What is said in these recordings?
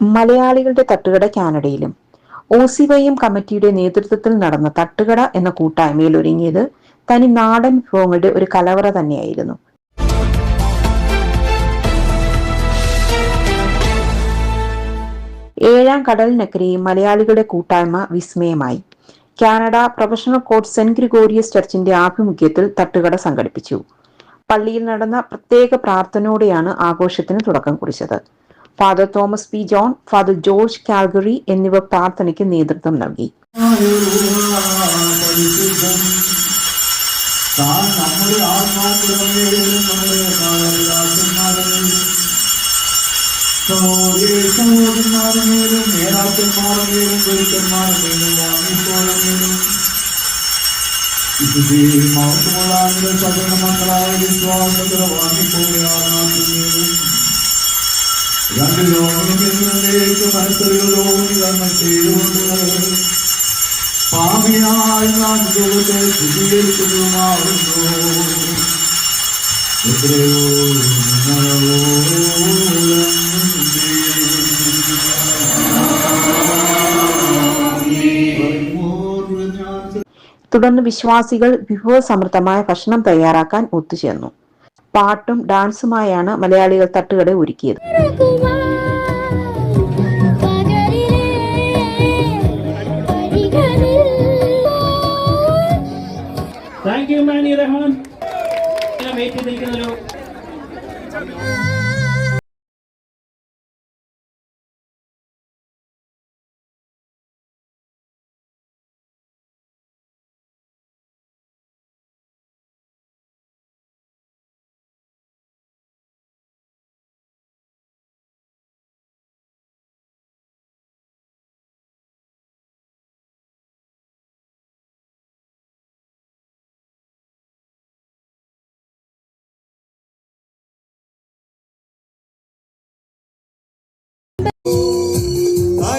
മലയാളികളുടെ തട്ടുകട കാനഡയിലും. ഓസിവൈഎം കമ്മിറ്റിയുടെ നേതൃത്വത്തിൽ നടന്ന തട്ടുകട എന്ന കൂട്ടായ്മയിൽ ഒരുങ്ങിയത് തനി നാടൻ വിഭവങ്ങളുടെ ഒരു കലവറ തന്നെയായിരുന്നു. ഏഴാം കടലിനക്കരയും മലയാളികളുടെ കൂട്ടായ്മ വിസ്മയമായി. Canada professional court Saint Gregorios ചർച്ചിന്റെ ആഭിമുഖ്യത്തിൽ തട്ടുകട സംഘടിപ്പിച്ചു. പള്ളിയിൽ നടന്ന പ്രത്യേക പ്രാർത്ഥനയോടെയാണ് ആഘോഷത്തിന് തുടക്കം കുറിച്ചത്. Father Thomas P John father George Calgary എന്നിവർ പ്രാർത്ഥനയ്ക്ക് നേതൃത്വം നൽകി. നേതാക്കന്മാരുമേലും ഗുരുക്കന്മാരുമേലും വാങ്ങിപ്പോഴുമേലും വിശുദ്ധിയിൽ മഹത്വമുള്ള സകല മക്കളായ വിശ്വാസത്തിൽ വാങ്ങിപ്പോവുകയാണെങ്കിലും പാപിയായി ഞാൻ ദൈവത്തെ ശുദ്ധീകരിക്കുന്നതുമാവുന്നു എത്രയോ തുടർന്ന് വിശ്വാസികൾ വിഭവസമൃദ്ധമായ ഭക്ഷണം തയ്യാറാക്കാൻ ഒത്തുചേർന്നു. പാട്ടും ഡാൻസുമായാണ് മലയാളികൾ തട്ടുകട ഒരുക്കിയത്.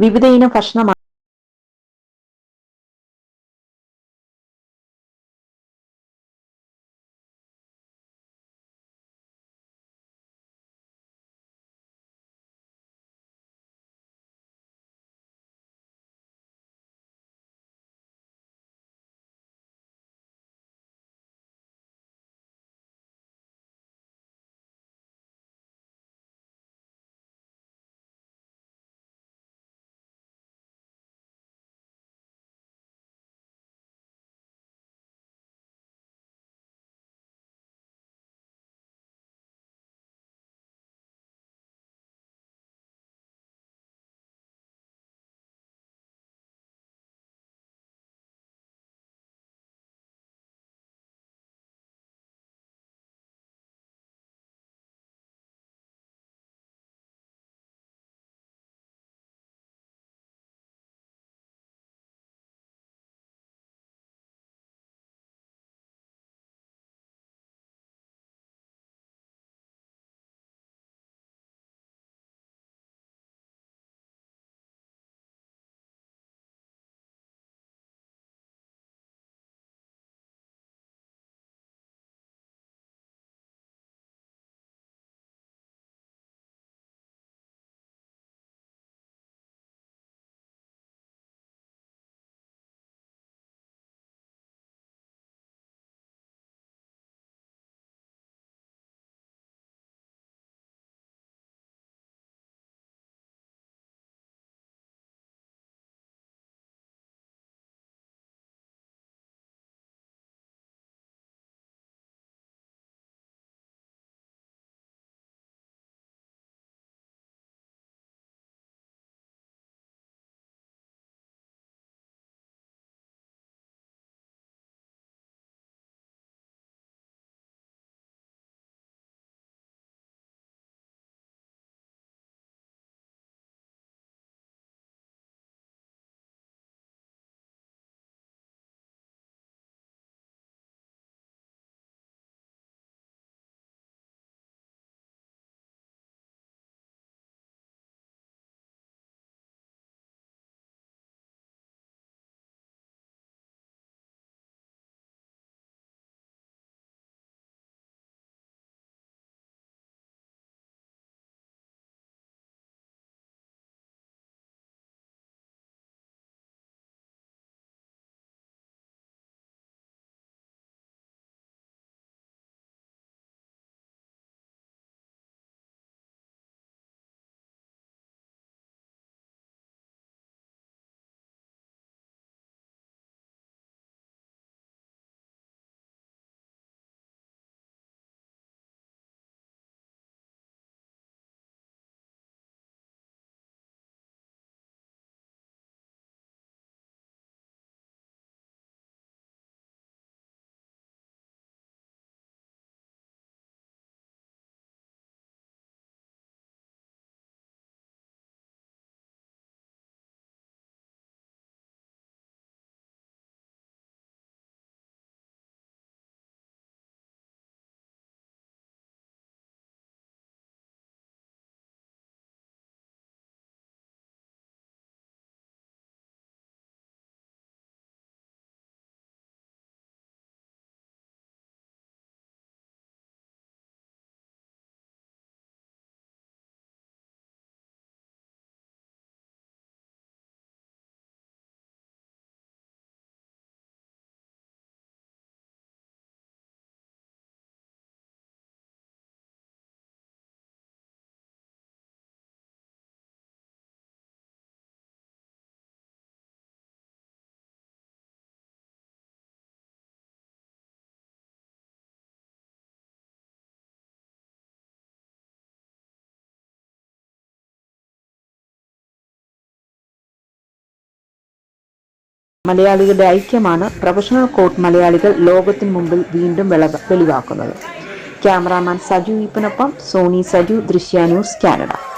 പൂവട്ടായി വിവിധ മലയാളികളുടെ ഐക്യമാണ് പ്രൊഫഷണൽ കോർട്ട് മലയാളികൾ ലോകത്തിന് മുമ്പിൽ വീണ്ടും വെള- വെളിവാക്കുന്നത്. ക്യാമറാമാൻ സജു ഈപ്പനൊപ്പം Sony Saju Drishya news Canada.